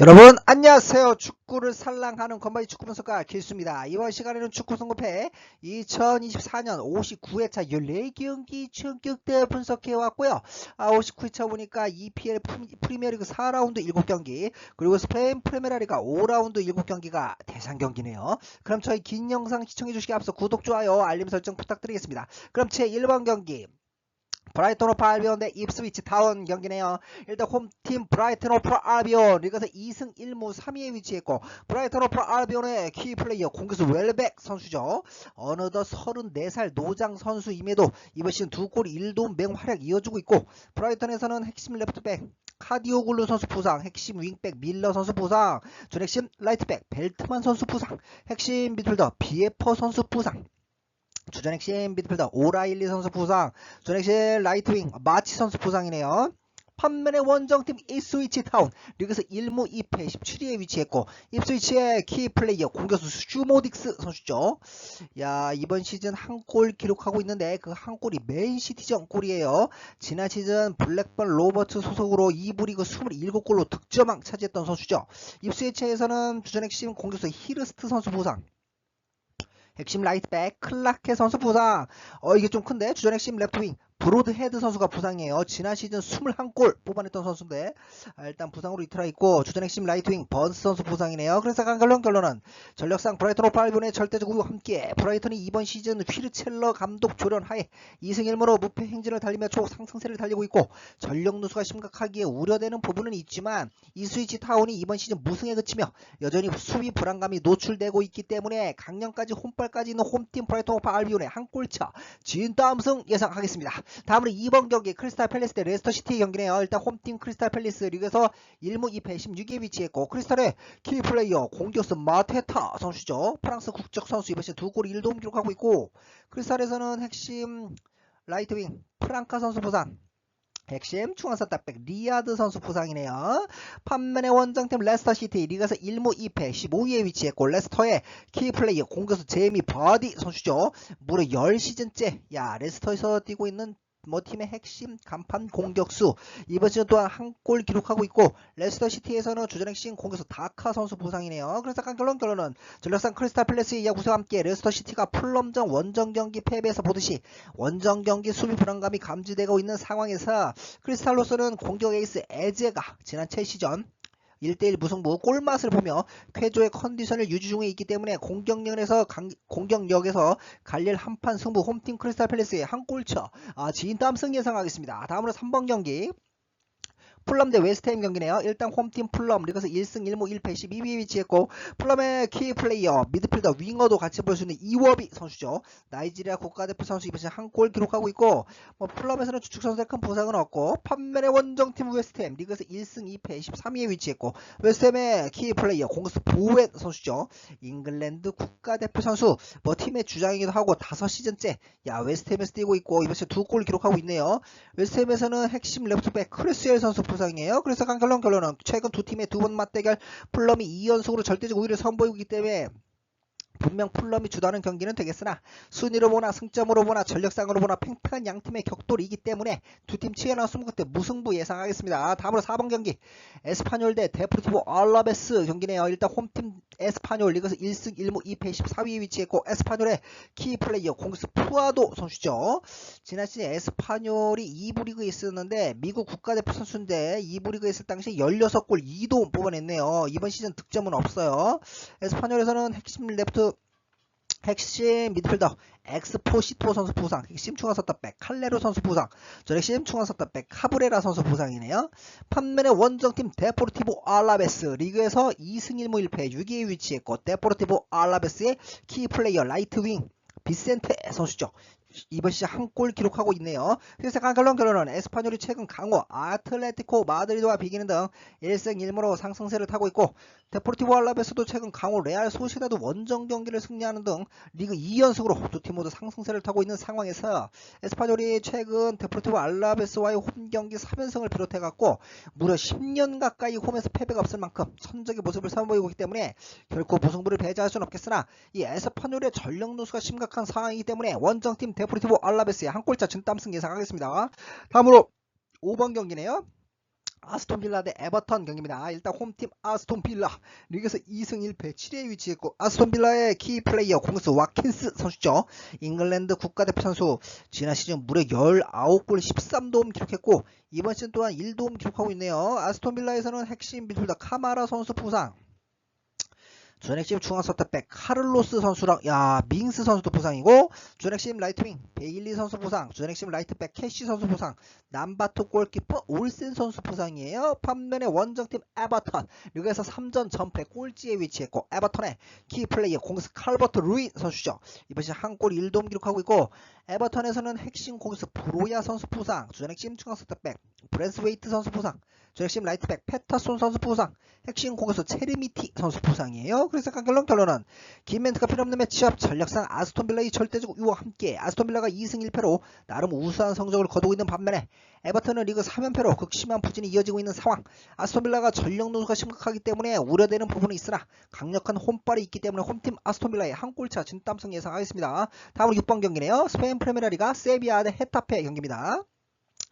여러분 안녕하세요. 축구를 살랑하는 건바이 축구 분석가 길수입니다. 이번 시간에는 축구 선거패 2024년 59회차 14경기 충격대 분석해 왔고요. 아 59회차 보니까 EPL 프리- 프리미어리그 4라운드 7경기 그리고 스페인 프리메라리가 5라운드 7경기가 대상 경기네요. 그럼 저희 긴 영상 시청해 주시기 앞서 구독 좋아요 알림 설정 부탁드리겠습니다. 그럼 제 1번 경기 브라이턴 오프 알비온 대 입스위치 타운 경기네요. 일단 홈팀 브라이턴 오프 알비온 리그에서 2승 1무 3위에 위치했고 브라이턴 오프 알비온의 키 플레이어 공격수 웰백 선수죠. 어느덧 34살 노장 선수임에도 이번 시즌 두 골 1도움 맹활약 이어주고 있고 브라이턴에서는 핵심 레프트백 카디오글루 선수 부상, 핵심 윙백 밀러 선수 부상, 전핵심 라이트백 벨트만 선수 부상, 핵심 미드필더 비에퍼 선수 부상, 주전 핵 심 미드필더 오라일리 선수 부상, 주전 핵 심 라이트윙 마치 선수 부상이네요. 판면의 원정팀 입스위치 타운 리그에서 1무 2패 17위에 위치했고 입스위치의 키 플레이어 공격수 슈모딕스 선수죠. 야 이번 시즌 한 골 기록하고 있는데 그 한 골이 맨시티전 골이에요. 지난 시즌 블랙번 로버트 소속으로 2부 리그 27골로 득점왕 차지했던 선수죠. 입스위치에서는 주전 핵심 공격수 히르스트 선수 부상 핵심 라이트백 클라케 선수 부상. 어 이게 좀 큰데 주전 핵심 레프트윙 브로드헤드 선수가 부상이에요. 지난 시즌 21골 뽑아냈던 선수인데 아, 일단 부상으로 이틀화 있고 주전 핵심 라이트윙 번스 선수 부상이네요. 그래서 간 결론 결론은 전력상 브라이턴 오프 알비온의 절대적 우위와 함께 브라이턴이 이번 시즌 휘르첼러 감독 조련 하에 2승 1무로 무패 행진을 달리며 초 상승세를 달리고 있고 전력 누수가 심각하기에 우려되는 부분은 있지만 이스위치 타운이 이번 시즌 무승에 그치며 여전히 수비 불안감이 노출되고 있기 때문에 강령까지 홈발까지 있는 홈팀 브라이턴 오프 알비온의 한 골차 진다음 승 예상하겠습니다. 다음으로 2번 경기 크리스탈 팰리스 대 레스터 시티 경기네요. 일단 홈팀 크리스탈 팰리스 리그에서 1무 2패 16위에 위치했고 크리스탈의 키 플레이어 공격수 마테타 선수죠. 프랑스 국적 선수 이번 시즌 두 골 1도움 기록하고 있고 크리스탈에서는 핵심 라이트윙 프랑카 선수 부상 핵심 중앙선 딱백 리아드 선수 부상이네요. 판면의 원정팀 레스터 시티 리그에서 1무 2패 15위에 위치했고 레스터의 키 플레이어 공격수 제이미 버디 선수죠. 무려 10시즌째 야 레스터에서 뛰고 있는 뭐 팀의 핵심 간판 공격수 이번 시즌 또한 한 골 기록하고 있고 레스터 시티에서는 주전 핵심 공격수 다카 선수 부상이네요. 그래서 간 결론 결론은 전력상 크리스탈 플레스의 야구세와 함께 레스터 시티가 풀럼전 원정 경기 패배에서 보듯이 원정 경기 수비 불안감이 감지되고 있는 상황에서 크리스탈로서는 공격 에이스 에제가 지난 첼시전 1대1 무승부 골맛을 보며 쾌조의 컨디션을 유지 중에 있기 때문에 공격력에서 강- 공격력에서 갈릴 한판 승부 홈팀 크리스탈 팰리스의 한 골차 아, 진땀 승 예상하겠습니다. 다음으로 3번 경기 풀럼 대 웨스트햄 경기네요. 일단 홈팀 풀럼 리그에서 1승 1무 1패 12위에 위치했고 풀럼의 키 플레이어 미드필더 윙어도 같이 볼 수 있는 이워비 선수죠. 나이지리아 국가대표 선수 시즌 한골 기록하고 있고 뭐 풀럼에서는 주축 선수의 큰 부상은 없고 판면의 원정팀 웨스트햄 리그에서 1승 2패 13위에 위치했고 웨스트햄의 키 플레이어 공수 보웬 선수죠. 잉글랜드 국가대표 선수 뭐 팀의 주장이기도 하고 5시즌째 야 웨스트햄에서 뛰고 있고 이번 시즌 두골 기록하고 있네요. 웨스트햄에서는 핵심 레프트백 크레스웰 선수 부상이에요. 그래서 간 결론 결론은 최근 두 팀의 두 번 맞대결 풀럼이 2연속으로 절대적 우위를 선보이고 있기 때문에 분명 풀럼이 주도하는 경기는 되겠으나 순위로 보나 승점으로 보나 전력상으로 보나 팽팽한 양팀의 격돌이기 때문에 두 팀 치열한 승부 끝에 무승부 예상하겠습니다. 다음으로 4번 경기 에스파뇰 대 데프티보 알라베스 경기네요. 일단 홈팀 에스파뇰 리그에서 1승 1무 2패 14위에 위치했고 에스파뇰의 키 플레이어 공격수 푸아도 선수죠. 지난 시즌 에스파뇰이 2부 리그에 있었는데 미국 국가대표 선수인데 2부 리그에 있을 당시 16골 2도 뽑아냈네요. 이번 시즌 득점은 없어요. 에스파뇰에서는 핵심 레프트 핵심 미드필더 엑스포시토 선수 부상, 핵심 중앙 선탑백 칼레로 선수 부상, 전 핵심 중앙 선탑백 카브레라 선수 부상이네요. 판면의 원정팀 데포르티보 알라베스 리그에서 2승 1무 1패 6위에 위치했고 데포르티보 알라베스의 키 플레이어 라이트 윙 비센테 선수죠. 이번 시즌 한 골 기록하고 있네요. 간 결론 결론은 에스파뇰이 최근 강호 아틀레티코 마드리드와 비기는 등 1승 1무로 상승세를 타고 있고 데포르티보 알라베스도 최근 강호 레알 소시다도 원정 경기를 승리하는 등 리그 2연승으로 두 팀 모두 상승세를 타고 있는 상황에서 에스파뇰이 최근 데포르티보 알라베스와의 홈 경기 3연승을 비롯해 갖고 무려 10년 가까이 홈에서 패배가 없을 만큼 선적의 모습을 선보이고 있기 때문에 결코 무승부를 배제할 수는 없겠으나 이 에스파뇰의 전력 누수가 심각한 상황이기 때문에 원정팀 데포 르티보 알라베스의 한 골차 진땀승 예상하겠습니다. 다음으로 5번 경기네요. 아스톤 빌라 대 에버턴 경기입니다. 일단 홈팀 아스톤 빌라 리그에서 2승 1패 7위에 위치했고 아스톤 빌라의 키 플레이어 공수 와킨스 선수죠. 잉글랜드 국가대표 선수 지난 시즌 무려 19골 13도움 기록했고 이번 시즌 또한 1도움 기록하고 있네요. 아스톤 빌라에서는 핵심 미드필더 카마라 선수 부상 전핵심 중앙서터백 카를로스 선수랑 야 밍스 선수도 부상이고 전핵심 라이트윙 베일리 선수 부상 전핵심 라이트백 캐시 선수 부상 남바투 골키퍼 올센 선수 부상이에요 반면에 원정팀 에버턴 여기에서 3전 전패 꼴찌에 위치했고 에버턴의 키플레이어 공스 칼버트 루인 선수죠 이번 시즌 한골 1도움 기록하고 있고 에버턴에서는 핵심 공수 브로야 선수 부상 전핵심 중앙서터백 브랜스웨이트 선수 부상 전핵심 라이트백 페터손 선수 부상 핵심 공수 체르미티 선수 부상이에요. 그래서 결론 결론은 긴 멘트가 필요 없는 매치업 전력상 아스톤 빌라의 절대적 우와 함께 아스톤 빌라가 2승 1패로 나름 우수한 성적을 거두고 있는 반면에 에버턴은 리그 3연패로 극심한 부진이 이어지고 있는 상황 아스톤 빌라가 전력 노수가 심각하기 때문에 우려되는 부분이 있으나 강력한 홈발이 있기 때문에 홈팀 아스톤 빌라의 한 골차 진땀승 예상하겠습니다. 다음으로 6번 경기네요. 스페인 프레미어리가 세비야 대 헤타페 경기입니다.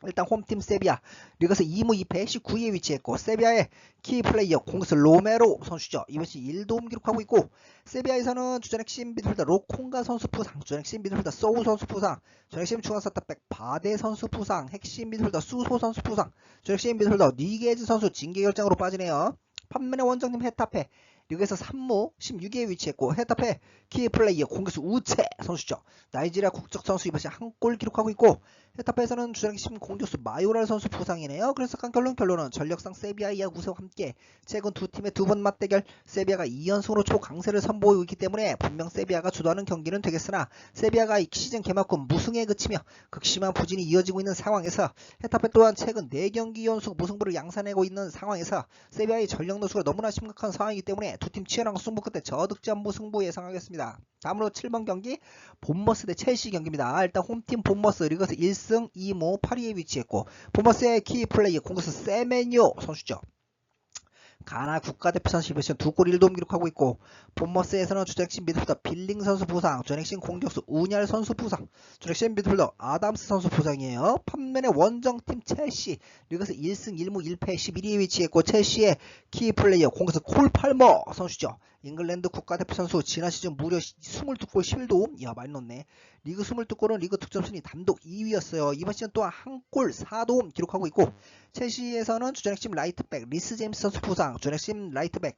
일단 홈팀 세비야 리그에서 2무 2패 19위에 위치했고 세비야의 키플레이어 공스 로메로 선수죠. 이것이 1도움 기록하고 있고 세비야에서는 주전 핵심 미드필더 로콩가 선수 부상, 주전 핵심 미드필더 소우 선수 부상, 주전 핵심 중앙사타백 바데 선수 부상, 핵심 미드필더 수소 선수 부상, 주전 핵심 미드필더 니게즈 선수 징계 결정으로 빠지네요. 판면의 원정팀 헤타페 리그에서 3무 16위에 위치했고 헤타페 키플레이어 공격수 우체 선수죠. 나이지리아 국적 선수 이번에 한골 기록하고 있고 헤타페에서는 주장심 공격수 마요랄 선수 부상이네요. 그래서 간 결론 결론은 전력상 세비야 이하 우세와 함께 최근 두 팀의 두 번 맞대결 세비야가 2연승으로 초강세를 선보이고 있기 때문에 분명 세비야가 주도하는 경기는 되겠으나 세비야가 시즌 개막 후 무승에 그치며 극심한 부진이 이어지고 있는 상황에서 헤타페 또한 최근 4경기 연속 무승부를 양산하고 있는 상황에서 세비야의 전력 노수가 너무나 심각한 상황이기 때문에 두 팀 치열한 승부 끝에 저득점 무승부 예상하겠습니다. 다음으로 7번 경기 본머스 대 첼시 경기입니다. 일단 홈팀 본머스 리그에서 1승 2무 8위에 위치했고 본머스의 키 플레이어 공격수 세메뇨 선수죠. 가나 국가대표 선수 시즌 두골 1도움 기록하고 있고 본머스에서는 주장신 미드필더 빌링 선수 부상, 전핵신 공격수 우냐르 선수 부상, 전핵신 미드필더 아담스 선수 부상이에요. 판면의 원정팀 첼시 리그에서 1승 1무 1패 11위에 위치했고 첼시의 키플레이어 공격수 콜 팔머 선수죠. 잉글랜드 국가대표 선수 지난 시즌 무려 22골 11도움 이야 많이 넣네. 리그 22골은 리그 득점 순위 단독 2위였어요. 이번 시즌 또한 한 골 4도움 기록하고 있고 첼시에서는 주전 핵심 라이트백 리스 제임스 선수 부상, 주전 핵심 라이트백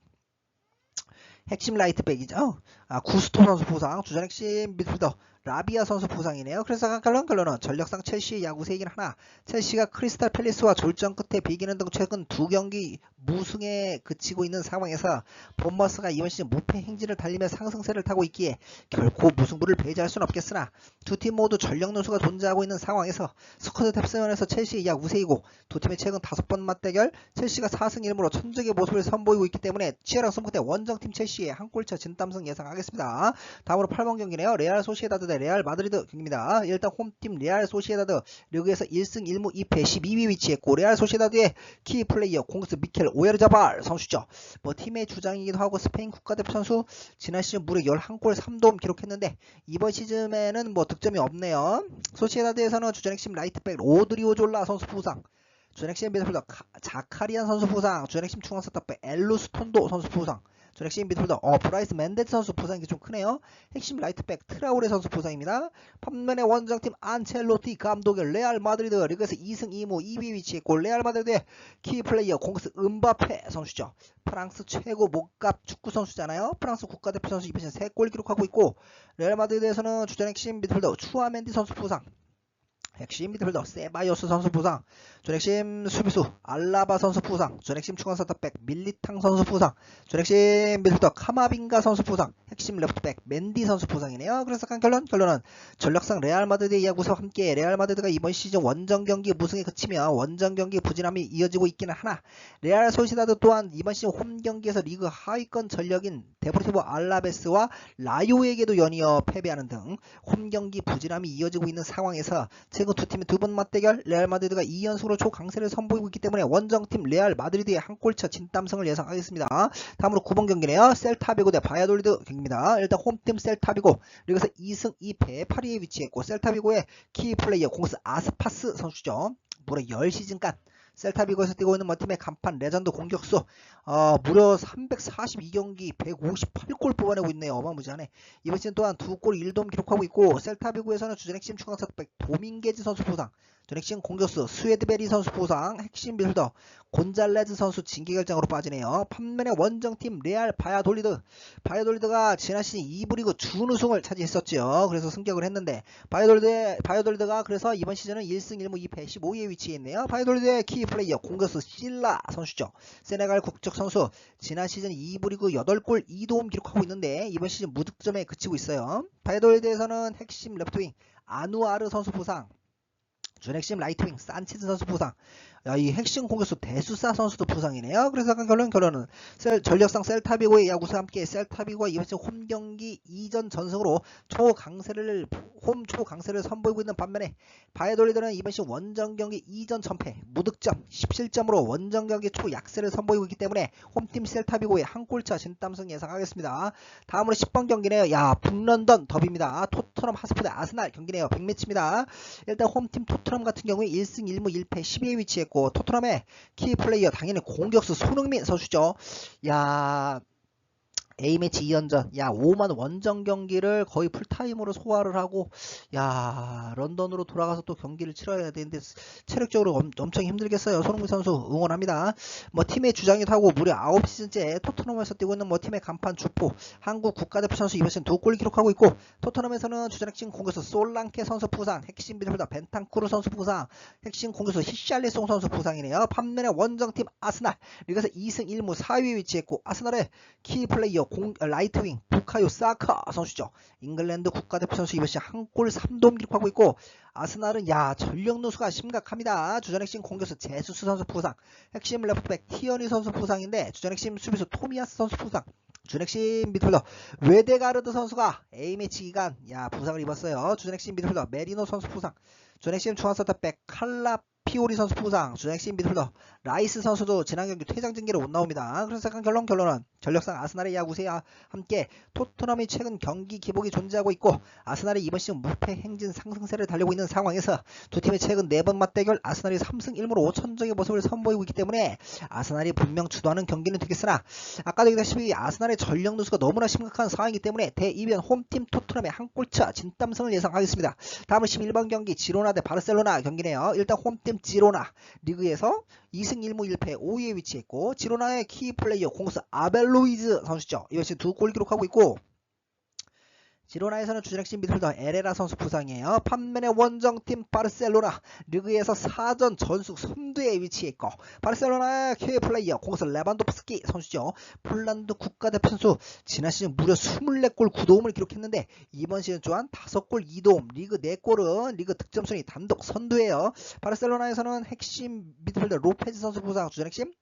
핵심 라이트백이죠. 아, 구스토 선수 부상, 주전 핵심 미드필더 라비아 선수 부상이네요. 그래서 결론 결론은 전력상 첼시의 야구세이긴 하나 첼시가 크리스탈 팰리스와 졸전 끝에 비기는 등 최근 두 경기 무승에 그치고 있는 상황에서 본머스가 이번 시즌 무패 행진을 달리며 상승세를 타고 있기에 결코 무승부를 배제할 수는 없겠으나 두 팀 모두 전력 노수가 존재하고 있는 상황에서 스쿼드 탭스면에서 첼시의 야구세이고 두 팀의 최근 다섯 번 맞대결 첼시가 4승 1무로 천적의 모습을 선보이고 있기 때문에 치열한 승부 때 원정팀 첼시의 한 골차 진땀승 예상하겠습니다. 다음으로 8번 경기네요. 레알 소시에다드 대 레알 마드리드 경기입니다. 일단 홈팀 레알 소시에다드 리그에서 1승 1무 2패 12위 위치했고 레알 소시에다드의 키 플레이어 공스 미켈 오야르자발 선수죠. 뭐 팀의 주장이기도 하고 스페인 국가대표 선수 지난 시즌 무려 11골 3도움 기록했는데 이번 시즌에는 뭐 득점이 없네요. 소시에다드에서는 주전 핵심 라이트백 로드리오 졸라 선수 부상 주전 핵심 미드필더 자카리안 선수 부상 주전 핵심 중앙서탑백 엘루스톤도 선수 부상 전 핵심 미드필더 어 브라이스 맨데스 선수 부상이 좀 크네요. 핵심 라이트백 트라우레 선수 부상입니다. 반면에 원정팀 안첼로티 감독의 레알 마드리드 리그에서 2승 2무 2위 위치했고 레알 마드리드의 키플레이어 공스 은바페 선수죠. 프랑스 최고 목값 축구 선수잖아요. 프랑스 국가대표 선수 시즌 3골 기록하고 있고 레알 마드리드에서는 주전 핵심 미드필더 추아멘디 선수 부상 핵심 미드필더 세바이오스 선수 부상, 전핵심 수비수 알라바 선수 부상, 전핵심 중앙사타백 밀리탕 선수 부상, 전핵심 미드필더 카마빈가 선수 부상, 핵심 레프트백 맨디 선수 부상이네요. 그래서 간 결론 결론은 전력상 레알 마드리드 이야구와 함께 레알 마드리드가 이번 시즌 원정 경기 무승에 그치며 원정 경기 부진함이 이어지고 있기는 하나 레알 소시다드 또한 이번 시즌 홈 경기에서 리그 하위권 전력인 데포티보 알라베스와 라요에게도 연이어 패배하는 등 홈 경기 부진함이 이어지고 있는 상황에서 최근 두 팀의 두 번 맞대결 레알 마드리드가 2연속으로 초강세를 선보이고 있기 때문에 원정팀 레알 마드리드의 한 골차 진땀승을 예상하겠습니다. 다음으로 9번 경기네요. 셀타비고 대 바야돌리드 경기입니다. 일단 홈팀 셀타비고 여기서 2승 2패 8위에 위치했고 셀타비고의 키 플레이어 공스 아스파스 선수죠. 무려 10시즌간 셀타비고에서 뛰고 있는 뭐 팀의 간판 레전드 공격수 어, 무려 342경기 158골 뽑아내고 있네요. 어마무지하네. 이번 시즌 또한 두골 1도움 기록하고 있고 셀타비고에서는 주전 핵심 중앙선백 도밍게지 선수 부상 전 핵심 공격수 스웨드베리 선수 부상 핵심 빌더 곤잘레즈 선수 징계 결정으로 빠지네요. 판면의 원정팀 레알 바야돌리드 바야돌리드가 지난 시즌 2부 리그 준우승을 차지했었죠. 그래서 승격을 했는데 바야돌리드 바야돌리드가 그래서 이번 시즌은 1승 1무 2패 15위에 위치해 있네요. 바야돌리드의 키 플레이어 공격수 실라 선수죠. 세네갈 국적 선수 지난 시즌 2부 리그 8골 2도움 기록하고 있는데 이번 시즌 무득점에 그치고 있어요. 바야돌리드에서는 핵심 레프트윙 아누아르 선수 부상 준 핵심 라이트윙 산치즈 선수 부상 야, 이 핵심 공격수 대수사 선수도 부상이네요. 그래서 약간 결론 결론은 셀, 전력상 셀타비고의 야구수와 함께 셀타비고가 이번 시즌 홈 경기 이전 전승으로 초강세를 홈 초강세를 선보이고 있는 반면에 바이돌리드는 이번 시즌 원정 경기 이전 전패 무득점 17점으로 원정 경기 초약세를 선보이고 있기 때문에 홈팀 셀타비고의 한 골차 진땀승 예상하겠습니다. 다음으로 10번 경기네요. 야 북런던 더비입니다. 토트넘 하스포드 아스날 경기네요. 100매치입니다. 일단 홈팀 토트넘 같은 경우에 1승 1무 1패 10위에 위치했고 토트넘의 키 플레이어 당연히 공격수 손흥민 선수죠. 야 A매치 2연전, 야, 5만 원정 경기를 거의 풀타임으로 소화를 하고, 야, 런던으로 돌아가서 또 경기를 치러야 되는데, 체력적으로 엄, 엄청 힘들겠어요. 손흥민 선수 응원합니다. 뭐, 팀의 주장이기도 하고, 무려 9시즌째 토트넘에서 뛰고 있는 뭐, 팀의 간판 주포, 한국 국가대표 선수 이번 시즌 두골 기록하고 있고, 토트넘에서는 주전 핵심 공격수 솔랑케 선수 부상, 핵심 미드필더 벤탄쿠르 선수 부상, 핵심 공격수 히샬리송 선수 부상이네요. 반면에 원정팀 아스날, 리그에서 2승 1무 4위에 위치했고, 아스날의 키 플레이어 공, 라이트윙 부카요 사카 선수죠. 잉글랜드 국가대표 선수 이번 시즌 한 골 3도움 기록하고 있고 아스날은 야 전력 누수가 심각합니다. 주전 핵심 공격수 제수스 선수 부상, 핵심 레프트백 티어니 선수 부상인데 주전 핵심 수비수 토미아스 선수 부상. 준 핵심 미드필더 웨데가르드 선수가 A매치 기간 야 부상을 입었어요. 주전 핵심 미드필더 메리노 선수 부상. 준 핵심 중앙서터백 칼라 피오리 선수 부상, 핵심 미드필더 라이스 선수도 지난 경기 퇴장 징계로 못 나옵니다. 그래서 결론 결론은 전력상 아스날의 야구 세와 함께 토트넘이 최근 경기 기복이 존재하고 있고 아스날이 이번 시즌 무패 행진 상승세를 달리고 있는 상황에서 두 팀의 최근 네 번 맞대결 아스날이 3승 1무로 5천적의 모습을 선보이고 있기 때문에 아스날이 분명 주도하는 경기는 되겠으나 아까도 얘기했다시피 아스날의 전력 누수가 너무나 심각한 상황이기 때문에 대이변 홈팀 토트넘의 한 골차 진땀승을 예상하겠습니다. 다음은 11번 경기 지로나 대 바르셀로나 경기네요. 일단 홈팀 지로나 리그에서 2승 1무 1패 5위에 위치했고 지로나의 키 플레이어 공수 아벨로이즈 선수죠. 이것이 두골 기록하고 있고 지로나에서는 주전 핵심 미드필더 에레라 선수 부상이에요. 판면의 원정팀 바르셀로나 리그에서 4전 전숙 선두에 위치했고 바르셀로나의 키 플레이어 공수 레반도프스키 선수죠. 폴란드 국가대표 선수 지난 시즌 무려 24골 9도움을 기록했는데 이번 시즌 또한 5골 2도움 리그 4골은 리그 득점 순위 단독 선두예요. 바르셀로나에서는 핵심 미드필더 로페즈 선수 부상 주전 핵심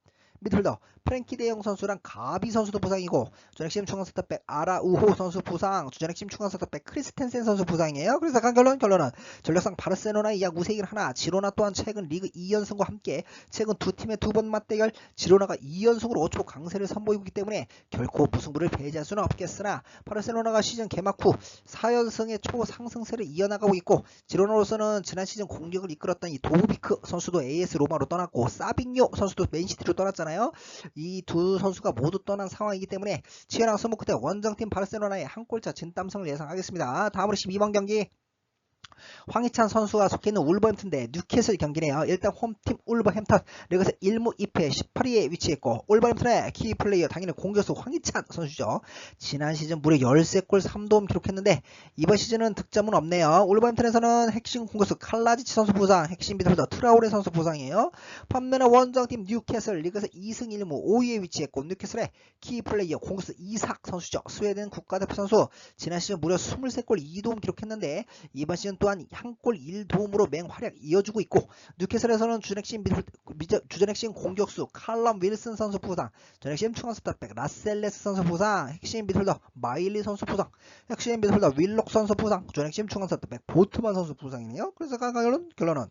미드필더 프랭키 대영 선수랑 가비 선수도 부상이고 주전핵심 중앙센터백 아라우호 선수 부상 주전핵심 중앙센터백 크리스텐센 선수 부상이에요. 그래서 약간 결론 결론은 전력상 바르셀로나의 약 우세길 하나 지로나 또한 최근 리그 2연승과 함께 최근 두 팀의 두 번 맞대결 지로나가 2연승으로 5초 강세를 선보이고 있기 때문에 결코 무승부를 배제할 수는 없겠으나 바르셀로나가 시즌 개막 후 4연승의 초상승세를 이어나가고 있고 지로나로서는 지난 시즌 공격을 이끌었던 이 도우비크 선수도 AS 로마로 떠났고 사빙요 선수도 맨시티로 떠났잖아요. 이 두 선수가 모두 떠난 상황이기 때문에 치열한 승부 끝에 원정팀 바르셀로나의 한 골차 진땀승을 예상하겠습니다. 다음으로 12번 경기 황희찬 선수가 속해 있는 울버햄튼 대 뉴캐슬 경기네요. 일단 홈팀 울버햄튼 리그에서 1무 2패 18위에 위치했고 울버햄튼의 키 플레이어 당연히 공격수 황희찬 선수죠. 지난 시즌 무려 13골 3도움 기록했는데 이번 시즌은 득점은 없네요. 울버햄튼에서는 핵심 공격수 칼라지치 선수 부상, 핵심 미드필더 트라우레 선수 부상이에요. 반면에 원정팀 뉴캐슬 리그에서 2승 1무 5위에 위치했고 뉴캐슬의 키 플레이어 공격수 이삭 선수죠. 스웨덴 국가대표 선수 지난 시즌 무려 23골 2도움 기록했는데 이번 시즌 또한 한 골 1도움으로 맹활약 이어주고 있고 뉴캐슬에서는 주전핵심 주전핵심 공격수 칼럼 윌슨 선수 부상, 전핵심 중앙스타백 라셀레스 선수 부상, 핵심 미드필더 마일리 선수 부상, 핵심 미드필더 윌록 선수 부상, 주전핵심 중앙스타백 보트만 선수 부상이네요. 그래서 결론 결론은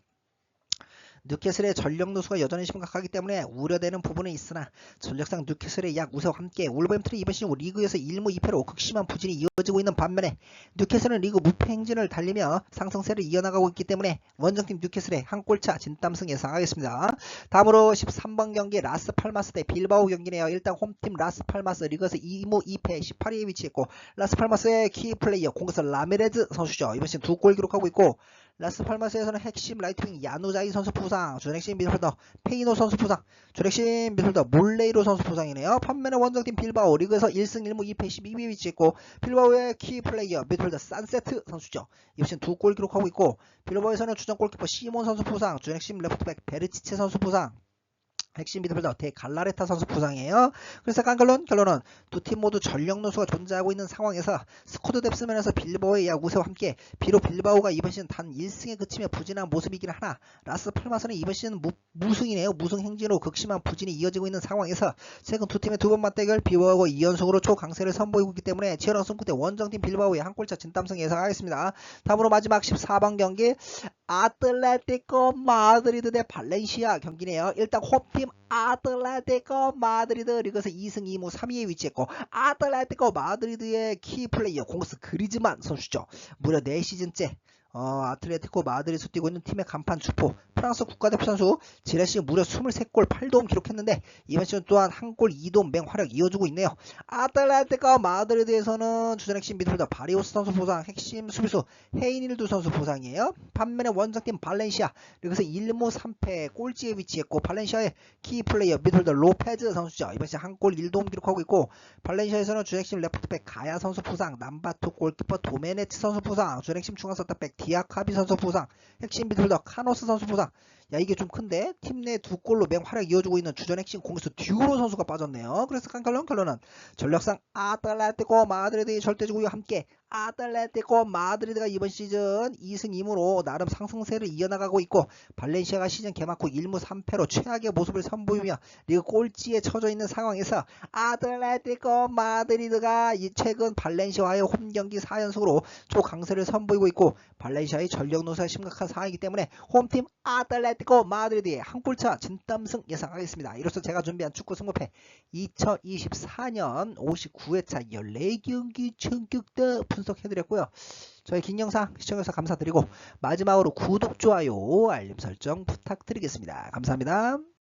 뉴캐슬의 전력 누수가 여전히 심각하기 때문에 우려되는 부분은 있으나 전력상 뉴캐슬의 약 우세와 함께 울버햄튼이 이번 시즌 리그에서 1무 2패로 극심한 부진이 이어지고 있는 반면에 뉴캐슬은 리그 무패 행진을 달리며 상승세를 이어나가고 있기 때문에 원정팀 뉴캐슬의 한 골차 진땀승 예상하겠습니다. 다음으로 13번 경기 라스 팔마스 대 빌바오 경기네요. 일단 홈팀 라스 팔마스 리그에서 2무 2패 18위에 위치했고 라스 팔마스의 키 플레이어 공격수 라메레즈 선수죠. 이번 시즌 두 골 기록하고 있고 라스 팔마스에서는 핵심 라이트윙 야누자이 선수 부상, 주넥심 미드필더 페이노 선수 부상, 주넥심 미드필더 몰레이로 선수 부상이네요. 반면에 원정팀 빌바오 리그에서 1승 1무 2패 12위에 위치했고 빌바오의 키 플레이어 미드필더 산세트 선수죠. 이번 시즌 두골 기록하고 있고 빌바오에서는 주전 골키퍼 시몬 선수 부상, 주넥심 레프트백 베르치체 선수 부상, 핵심 미드필더 대 갈라레타 선수 부상이에요. 그래서 깐 결론 결론은 두 팀 모두 전력 누수가 존재하고 있는 상황에서 스쿼드 뎁스 면에서 빌바오의 야구세와 함께 비록 빌바오가 이번 시즌 단 1승에 그치며 부진한 모습이긴 하나 라스 팔마스는 이번 시즌 무, 무승이네요. 무승 행진으로 극심한 부진이 이어지고 있는 상황에서 최근 두 팀의 두 번 맞대결 비바오가 2연속으로 초강세를 선보이고 있기 때문에 치열한 승부 대 원정팀 빌바오의 한 골차 진땀승 예상하겠습니다. 다음으로 마지막 14번 경기 아틀레티코 마드리드 대 발렌시아 경기네요. 일단 홈팀 아틀레티코 마드리드 리그에서 2승 2무 3위에 위치했고 아틀레티코 마드리드의 키 플레이어 공스 그리즈만 선수죠. 무려 4시즌째 어, 아틀레티코 마드리드에서 뛰고 있는 팀의 간판 주포 프랑스 국가대표 선수 지레시 무려 23골 8도움 기록했는데 이번 시즌 또한 한 골 2도움 맹활약 이어주고 있네요. 아틀레티코 마드리드에서는 주전 핵심 미드필더 바리오스 선수 부상, 핵심 수비수 헤이닐두 선수 부상이에요. 반면에 원정팀 발렌시아 여기서 1무 3패 꼴찌에 위치했고 발렌시아의 키 플레이어 미드필더 로페즈 선수죠. 이번 시즌 한 골 1도움 기록하고 있고 발렌시아에서는 주전 핵심 레프트백 가야 선수 부상, 남바투 골키퍼 도메네츠 선수 부상, 주전 핵심 중앙 서터백 디아카비 선수 부상, 핵심 미드필더 카노스 선수 부상. 야 이게 좀 큰데 팀 내 두 골로 맹활약 이어주고 있는 주전 핵심 공수 듀오로 선수가 빠졌네요. 그래서 결론은 전력상 아틀레티코 마드리드의 절대적우위와 함께 아틀레티코 마드리드가 이번 시즌 2승 2무로 나름 상승세를 이어나가고 있고 발렌시아가 시즌 개막 후 1무 3패로 최악의 모습을 선보이며 리그 꼴찌에 처져 있는 상황에서 아틀레티코 마드리드가 이 최근 발렌시아와의 홈 경기 4연속으로 초강세를 선보이고 있고 발렌시아의 전력 노사가 심각한 상황이기 때문에 홈팀 아틀레 티코 마드리드의 한 골차 진땀승 예상하겠습니다. 이로써 제가 준비한 축구 승부패 2024년 59회차 14경기 전격대 분석해드렸고요. 저희 긴 영상 시청해주셔서 감사드리고 마지막으로 구독, 좋아요, 알림 설정 부탁드리겠습니다. 감사합니다.